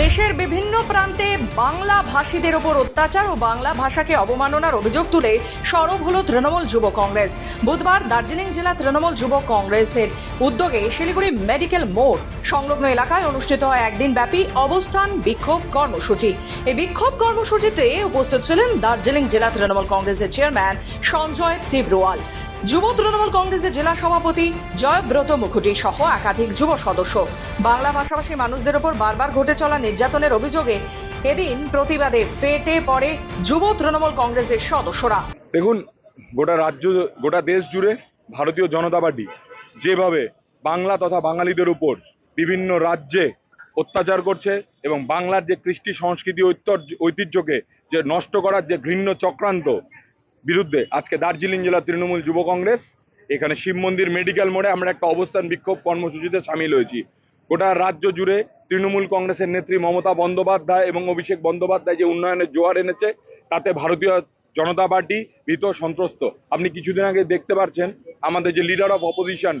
দেশের বিভিন্ন প্রান্তে বাংলা ভাষীদের ওপর অত্যাচার ও বাংলা ভাষাকে অবমাননার অভিযোগ তুলে সরব হল তৃণমূল যুব কংগ্রেস। বুধবার দার্জিলিং জেলা তৃণমূল যুব কংগ্রেসের উদ্যোগে শিলিগুড়ি মেডিকেল মোড় সংলগ্ন এলাকায় অনুষ্ঠিত হয় একদিন ব্যাপী অবস্থান বিক্ষোভ কর্মসূচি। এই বিক্ষোভ কর্মসূচিতে উপস্থিত ছিলেন দার্জিলিং জেলা তৃণমূল কংগ্রেসের চেয়ারম্যান সঞ্জয় তীব্রওয়াল যুব তৃণমূল কংগ্রেসের জেলা সভাপতি জয়ব্রত মুখুটি সহ একাধিক যুব সদস্য। বাংলা ভাষাভাষী মানুষদের ওপর বারবার ঘটে চলা নির্যাতনের অভিযোগে এদিন প্রতিবাদে ফেটে পড়ে যুব তৃণমূল কংগ্রেসের সদস্যরা। দেখুন, গোটা রাজ্য, গোটা দেশ জুড়ে ভারতীয় জনতা পার্টি যেভাবে বাংলা তথা বাঙালিদের উপর বিভিন্ন রাজ্যে অত্যাচার করছে এবং বাংলার যে কৃষ্টি সংস্কৃতি ঐতিহ্য- ঐতিহ্যকে যে নষ্ট করার যে ঘৃণ্য চক্রান্ত বিরুদ্ধে আজকে দার্জিলিং জেলা তৃণমূল যুব কংগ্রেস, এখানে শিব মন্দির মেডিকেল মোড়ে আমরা একটা অবস্থান বিক্ষোভ কর্মসূচিতে সামিল হয়েছি। গোটা রাজ্য জুড়ে তৃণমূল কংগ্রেসের নেত্রী মমতা বন্দ্যোপাধ্যায় এবং অভিষেক বন্দ্যোপাধ্যায় যে উন্নয়নের জোয়ার এনেছে, তাতে ভারতীয় জনতা পার্টি ভীত সন্ত্রস্ত। আপনি কিছুদিন আগে দেখতে পাচ্ছেন আমাদের যে leader of opposition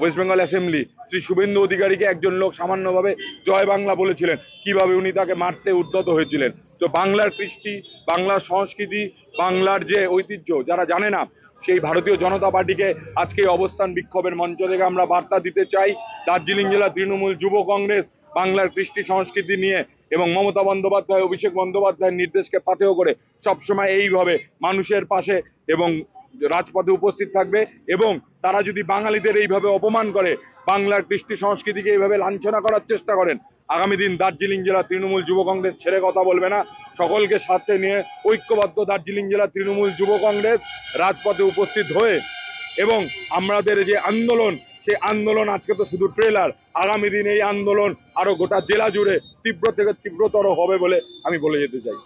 West Bengal assembly Shri Suvendu অধিকারীকে একজন লোক সামান্যভাবে জয় বাংলা বলেছিলেন। কীভাবে উনি তাকে মারতে উদ্যত হয়েছিলেন? তো বাংলার কৃষ্টি, বাংলার সংস্কৃতি, বাংলার যে ঐতিহ্য, যারা জানে না, সেই ভারতীয় জনতা পার্টিকে আজকে অবস্থান বিক্ষোভের মঞ্চ থেকে আমরা বার্তা দিতে চাই। দার্জিলিং জেলা তৃণমূল যুব কংগ্রেস, বাংলার কৃষ্টি সংস্কৃতি নিয়ে এবং মমতা বন্দ্যোপাধ্যায়, অভিষেক বন্দ্যোপাধ্যায়ের নির্দেশকে পাথেয় করে সবসময় এইভাবে মানুষের পাশে এবং রাজপথে উপস্থিত থাকবে এবং তারা যদি বাঙালিদের এইভাবে অপমান করে, বাংলার কৃষ্টি সংস্কৃতিকে এইভাবে লাঞ্ছনা করার চেষ্টা করেন, আগামী দিন দার্জিলিং জেলা তৃণমূল যুব কংগ্রেস ছেড়ে কথা বলবে না। সকলকে সাথে নিয়ে ঐক্যবদ্ধ দার্জিলিং জেলা তৃণমূল যুব কংগ্রেস রাজপথে উপস্থিত হয়ে এবং আমাদের যে আন্দোলন, সেই আন্দোলন আজকে তো শুধু ট্রেলার আগামী দিন এই আন্দোলন আরও গোটা জেলা জুড়ে তীব্র থেকে তীব্রতর হবে বলে আমি বলে যেতে চাই।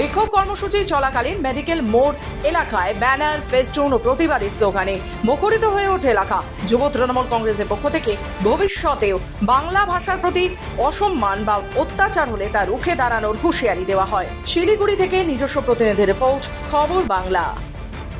বিক্ষোভ কর্মসূচি চলাকালীন মেডিকেল মোড় এলাকায় ব্যানার, ফেস্টুন ও প্রতিবাদী স্লোগানে মুখরিত হয়ে ওঠে এলাকা। যুব তৃণমূল কংগ্রেসের পক্ষ থেকে ভবিষ্যতেও বাংলা ভাষার প্রতি অসম্মান বা অত্যাচার হলে তা রুখে দাঁড়ানোর হুঁশিয়ারি দেওয়া হয়। শিলিগুড়ি থেকে নিজস্ব প্রতিনিধি রিপোর্ট, খবর বাংলা।